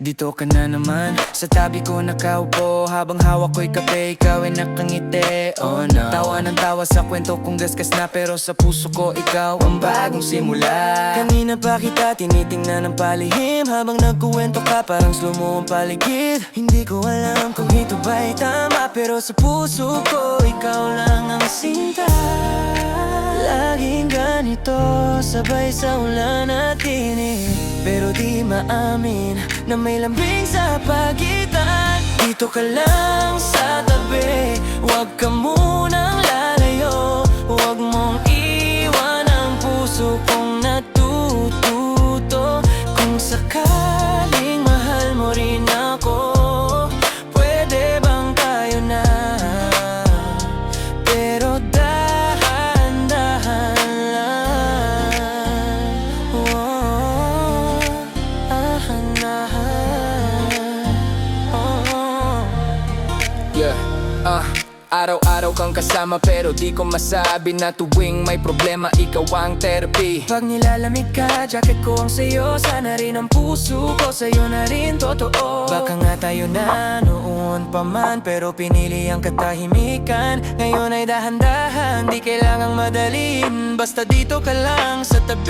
Dito ka na naman. Sa tabi ko nakaupo. Habang hawak ko'y kape Ikaw ay nakangiti. Oh no. Tawa ng tawa sa kwento kong gasgas na Pero sa puso ko ikaw ang bagong simula. Kanina pa kita tinitingnan ng palihim. Habang nagkuwento ka parang slow mo ang paligid. Hindi ko alam kung ito ba'y tama Pero sa puso ko ikaw lang ang sinta. Laging ganito Sabay sa ulan at init Pero di maamin Na may lambing sa pagitan. Dito ka lang sa tabi Yeah, ah Araw-araw kang kasama pero di ko masabi na tuwing may problema ikaw ang therapy. Pag nilalamig ka, jacket ko ang sayo Sana rin ang puso ko sa'yo na rin totoo. Baka nga tayo na noon pa man Pero pinili ang katahimikan. Ngayon ay dahan-dahan, di kailangang madalin Basta dito ka lang sa tabi